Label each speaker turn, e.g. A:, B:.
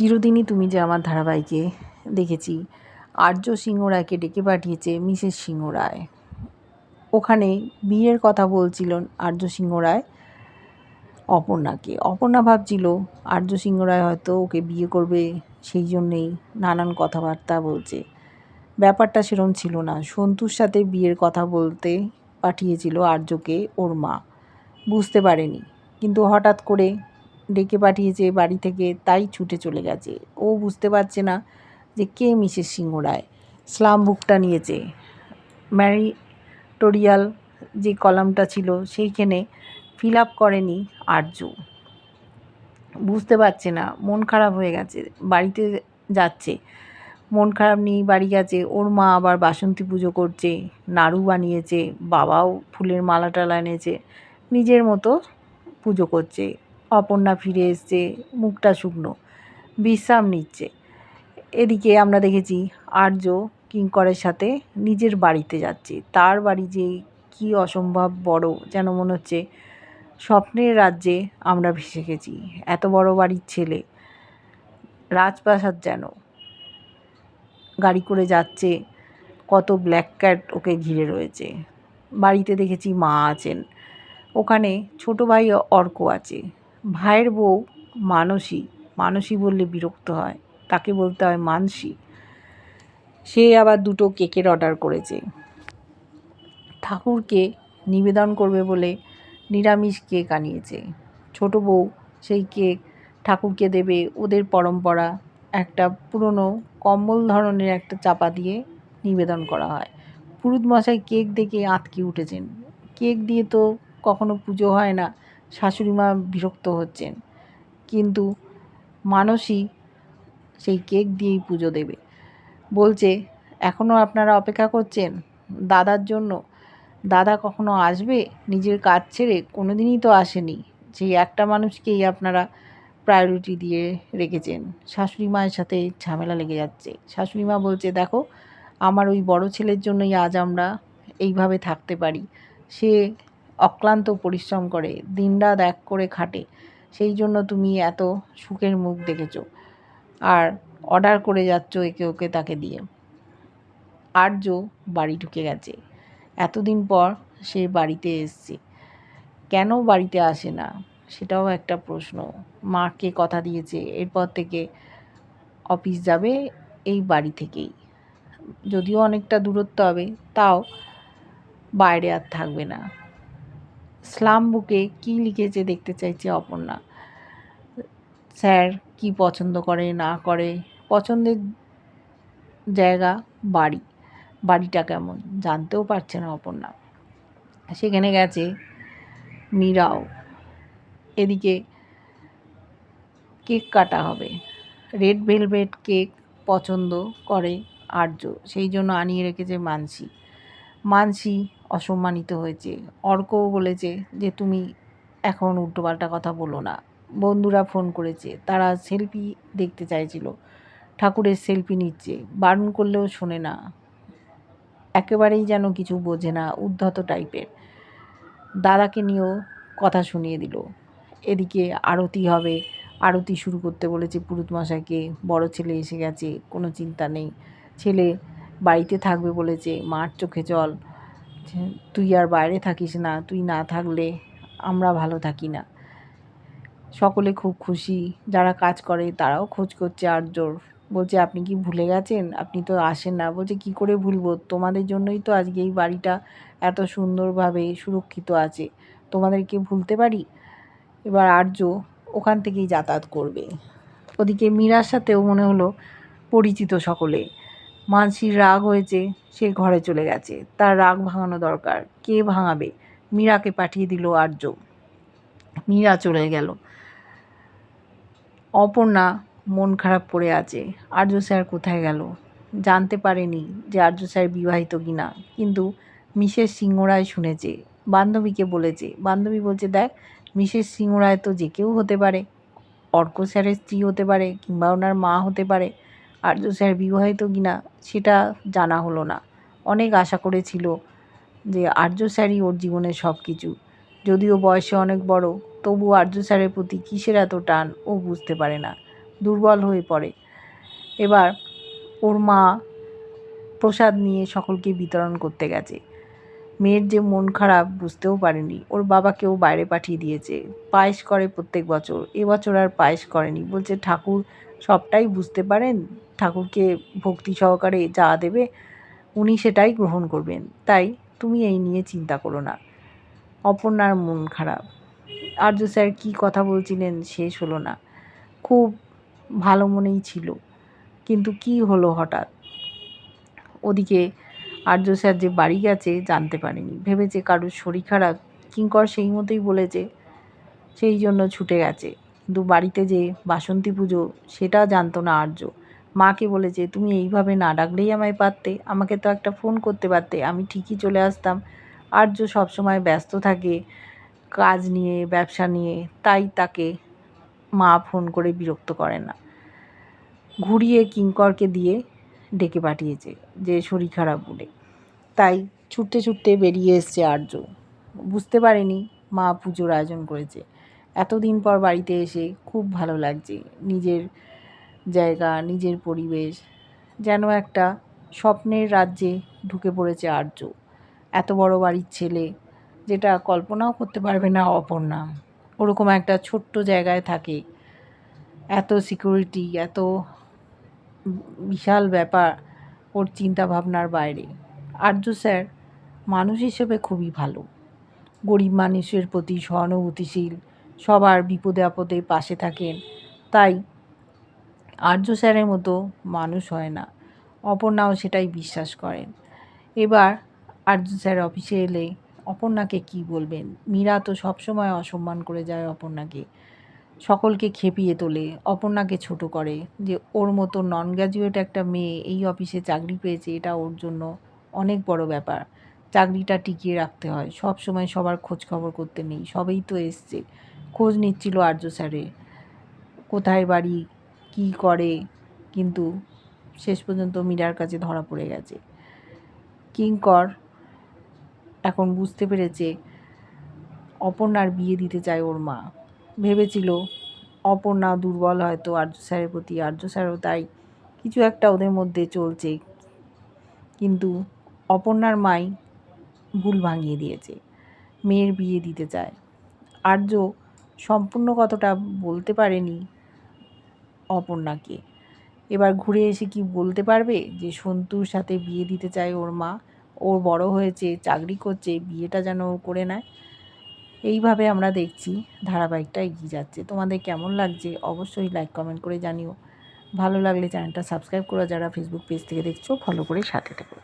A: চিরদিনই তুমি যে আমার ধারাবাহিকে দেখেছি। আর্য সিংহ রায়কে ডেকে পাঠিয়েছে মিসেস সিংহ রায় ওখানে বিয়ের কথা বলছিল আর্য সিংহ রায় অপর্ণাকে। অপর্ণা ভাবছিল, আর্য সিংহ রায় হয়তো ওকে বিয়ে করবে, সেই জন্যেই নানান কথাবার্তা বলছে। ব্যাপারটা সেরম ছিল না। সন্তুর সাথে বিয়ের কথা বলতে পাঠিয়েছিল আর্যকে ওর মা। বুঝতে পারেনি। কিন্তু হঠাৎ করে ডেকে পাঠিয়েছে বাড়ি থেকে, তাই ছুটে চলে গেছে। ও বুঝতে পারছে না যে কে মিসেস সিংহ রায় স্লাম বুকটা নিয়েছে। ম্যারিটোরিয়াল যে কলামটা ছিল, সেইখানে ফিল আপ করেনি আর্য বুঝতে পারছে না, মন খারাপ হয়ে গেছে, বাড়িতে যাচ্ছে। মন খারাপ নিয়েই বাড়ি গেছে। ওর মা আবার বাসন্তী পুজো করছে, নাড়ু বানিয়েছে, বাবাও ফুলের মালা টালা এনেছে, নিজের মতো পুজো করছে। অপর্ণা ফিরে এসছে, মুখটা শুকনো, বিশ্রাম নিচ্ছে। এদিকে আমরা দেখেছি আর্য কিঙ্করের সাথে নিজের বাড়িতে যাচ্ছে। তার বাড়ি যে কি অসম্ভব বড়, যেন মনে হচ্ছে স্বপ্নের রাজ্যে আমরা ভেসে গেছি। এত বড় বাড়ির ছেলে, রাজপ্রাসাদ যেন। গাড়ি করে যাচ্ছে, কত ব্ল্যাক ক্যাট ওকে ঘিরে রয়েছে। বাড়িতে দেখেছি মা আছেন। ওখানে ছোট ভাই অর্ক আছে। ভাইয়ের বউ মানসী মানসী বললে বিরক্ত হয়, তাকে বলতে হয় মানসী। সে আবার দুটো কেকের অর্ডার করেছে। ঠাকুরকে নিবেদন করবে বলে নিরামিষ কেক আনিয়েছে। ছোট বউ সেই কেক ঠাকুরকে দেবে ওদের পরম্পরা, একটা পুরনো কম্বল ধরনের একটা চাপা দিয়ে নিবেদন করা হয়। পুরুত মশাই কেক দেখে আঁতকে উঠেছেন। কেক দিয়ে তো কখনো পুজো হয় না। শাশুড়ি মা বিরক্ত হচ্ছেন। কিন্তু মানসী সেই কেক দিয়েই পুজো দেবে। বলছে এখনও আপনারা অপেক্ষা করছেন? দাদার জন্য? দাদা কখনো আসবে? নিজের কাজ ছেড়ে কোনো দিনই তো আসেনি। সেই একটা মানুষকেই আপনারা প্রায়োরিটি দিয়ে রেখেছেন। শাশুড়ি মায়ের সাথে ঝামেলা লেগে যাচ্ছে। শাশুড়ি মা বলছে, দেখো, আমার ওই বড় ছেলের জন্যই আজ আমরা এইভাবে থাকতে পারি। সে অক্লান্ত পরিশ্রম করে, দিনরাত এক করে খাটে, সেই জন্য তুমি এত সুখের মুখ দেখেছ। আর অর্ডার করে যাচ্ছ একে ওকে তাকে দিয়ে। আর্য বাড়ি ঢুকে গেছে। এতদিন পর সে বাড়িতে এসছে। কেন বাড়িতে আসে না? সেটাও একটা প্রশ্ন। মাকে কথা দিয়েছে? এরপর থেকে অফিস যাবে এই বাড়ি থেকেই। যদিও অনেকটা দূরত্ব হবে, তাও বাইরে আর থাকবে না। স্লাম বুকে কী লিখেছে দেখতে চাইছে অপর্ণা? স্যার, কি পছন্দ করে, না করে? পছন্দের জায়গা, বাড়ি। বাড়িটা কেমন? জানতেও পারছে না অপর্ণা। সেখানে গেছে মীরাও। এদিকে কেক কাটা হবে। রেড ভেলভেট কেক পছন্দ করে আর্য। সেই জন্য আনিয়ে রেখেছে মানসি। মানসি অসম্মানিত হয়েছে। অর্কও বলেছে যে, তুমি এখন উল্টোপাল্টা কথা বলো না। বন্ধুরা ফোন করেছে। তারা সেলফি দেখতে চাইছিল। ঠাকুরের সেলফি নিচ্ছে। বারণ করলেও শোনে না। একেবারেই যেন কিছু বোঝে না উদ্ধত টাইপের। দাদাকে নিয়েও কথা শুনিয়ে দিল। এদিকে আরতি হবে। আরতি শুরু করতে বলেছে, পুরুত মশাইকে, বড় ছেলে এসে গেছে, কোনো চিন্তা নেই। ছেলে বাড়িতে থাকবে বলেছে, মার চোখে জল। তুই আর বাইরে থাকিস না, তুই না থাকলে আমরা ভালো থাকি না। সকলে খুব খুশি, যারা কাজ করে তারাও খোঁজ করছে আর্যর বলছে, আপনি কি ভুলে গেছেন? আপনি তো আসেন না। বলছে, কি করে ভুলবো? তোমাদের জন্যই তো আজকে এই বাড়িটা এত সুন্দরভাবে সুরক্ষিত আছে। তোমাদেরকে ভুলতে পারি? এবার আর্য ওখান থেকেই যাতায়াত করবে। ওদিকে মীরার সাথেও মনে হলো পরিচিত সকলে। মানসির রাগ হয়েছে, সে ঘরে চলে গেছে। তার রাগ ভাঙানো দরকার। কে ভাঙাবে? মীরাকে পাঠিয়ে দিল আর্য। মীরা চলে গেল। অপর্ণা মন খারাপ করে আছে। আর্য স্যার কোথায় গেল? জানতে পারেনি যে আর্য স্যার বিবাহিত কিনা। কিন্তু মিসেস সিংহরায় শুনেছে। বান্ধবীকে বলেছে। বান্ধবী বলছে, দেখ, মিসেস সিংহরায় তো যে কেউ হতে পারে। অর্ক স্যারের স্ত্রী হতে পারে কিংবা ওনার মা হতে পারে। আর্য স্যার বিবাহিত কিনা সেটা জানা হলো না। অনেক আশা করেছিল যে আর্য স্যারই ওর জীবনের সব কিছু যদিও বয়সে অনেক বড়, তবু আর্য স্যারের প্রতি কিসের এত টান ও বুঝতে পারে না। দুর্বল হয়ে পড়ে। এবার ওর মা প্রসাদ নিয়ে সকলকে বিতরণ করতে গেছে। মেয়ের যে মন খারাপ বুঝতেও পারেনি। ওর বাবাকেও বাইরে পাঠিয়ে দিয়েছে। পায়েস করে প্রত্যেক বছর। এবছর আর পায়েস করেনি। বলছে, ঠাকুর, সবটাই বুঝতে পারেন? ঠাকুরকে ভক্তি সহকারে যা দেবে, উনি সেটাই গ্রহণ করবেন। তাই তুমি এই নিয়ে চিন্তা করো না। অপর্ণার মন খারাপ। আর্য স্যার কী কথা বলছিলেন শেষ হলো না। খুব ভালো মনেই ছিল। কিন্তু কি হলো হঠাৎ? ওদিকে আর্য স্যার যে বাড়ি গেছে জানতে পারেনি। ভেবেছে কারোর শরীর খারাপ। কিঙ্কর সেই মতোই বলেছে, সেই জন্য ছুটে গেছে। কিন্তু বাড়িতে যে বাসন্তী পুজো, সেটা জানতো না আর্য। মাকে বলেছে তুমি এইভাবে না ডাকলেই আমায় পারতে। আমাকে তো একটা ফোন করতে পারতে। আমি ঠিকই চলে আসতাম। আর্য সবসময় ব্যস্ত থাকে কাজ নিয়ে, ব্যবসা নিয়ে। তাই তাকে মা ফোন করে বিরক্ত করে না। ঘুরিয়ে কিঙ্করকে দিয়ে ডেকে পাঠিয়েছে যে, শরীর খারাপ বলে। তাই ছুটতে ছুটতে বেরিয়ে এসছে আর্য। বুঝতে পারেনি মা পুজোর আয়োজন করেছে। এতদিন পর বাড়িতে এসে খুব ভালো লাগছে। নিজের জায়গা, নিজের পরিবেশ, যেন একটা স্বপ্নের রাজ্যে ঢুকে পড়েছে আর্য। এত বড় বাড়ির ছেলে, যেটা কল্পনাও করতে পারবে না অপর্ণা। ওরকম একটা ছোট্ট জায়গায় থাকে। এত সিকিউরিটি এত বিশাল ব্যাপার ওর চিন্তা ভাবনার বাইরে। আর্য স্যার মানুষ হিসেবে খুবই ভালো। গরিব মানুষের প্রতি সহানুভূতিশীল, সবার বিপদে আপদে পাশে থাকেন। তাই আর্য স্যারের মতো মানুষ হয় না। অপর্ণাও সেটাই বিশ্বাস করেন। এবার আর্য স্যার অফিসে এলে অপর্ণাকে কি বলবেন? মীরা তো সবসময় অসম্মান করে যায় অপর্ণাকে। সকলকে খেপিয়ে তোলে। অপর্ণাকে ছোট করে যে, ওর মতো নন গ্র্যাজুয়েট একটা মেয়ে এই অফিসে চাকরি পেয়েছে, এটা ওর জন্য অনেক বড় ব্যাপার। চাকরিটা টিকিয়ে রাখতে হয়। সব সময় সবার খোঁজ খবর করতে নেই। সবেই তো এসছে। খোঁজ নিচ্ছিল আর্য স্যারে কোথায় বাড়ি কি করে? কিন্তু শেষ পর্যন্ত মীরার কাছে ধরা পড়ে গেছে। কিঙ্কর এখন বুঝতে পেরেছে অপর্ণার বিয়ে দিতে চায় ওর মা। ভেবেছিল অপর্ণা দুর্বল হয়তো আর্য স্যারের প্রতি। আর্য স্যারও তাই, কিছু একটা ওদের মধ্যে চলছে। কিন্তু অপর্ণার মাই ভুল ভাঙিয়ে দিয়েছে। মেয়ের বিয়ে দিতে চায়। আর্য সম্পূর্ণ কথাটা বলতে পারেনি। অপর্ণাকে এবার ঘুরে এসে কি বলতে পারবে যে সন্তুর সাথে বিয়ে দিতে চায় ওর মা? ওর বড় হয়েছে, চাকরি করছে, বিয়েটা যেন করে নেয়। এইভাবে আমরা দেখছি ধারাবাহিকটা এগিয়ে যাচ্ছে। তোমাদের কেমন লাগছে? অবশ্যই লাইক কমেন্ট করে জানিও। ভালো লাগলে চ্যানেলটা সাবস্ক্রাইব করো যারা ফেসবুক পেজ থেকে দেখছ ফলো করে সাথে থেকো।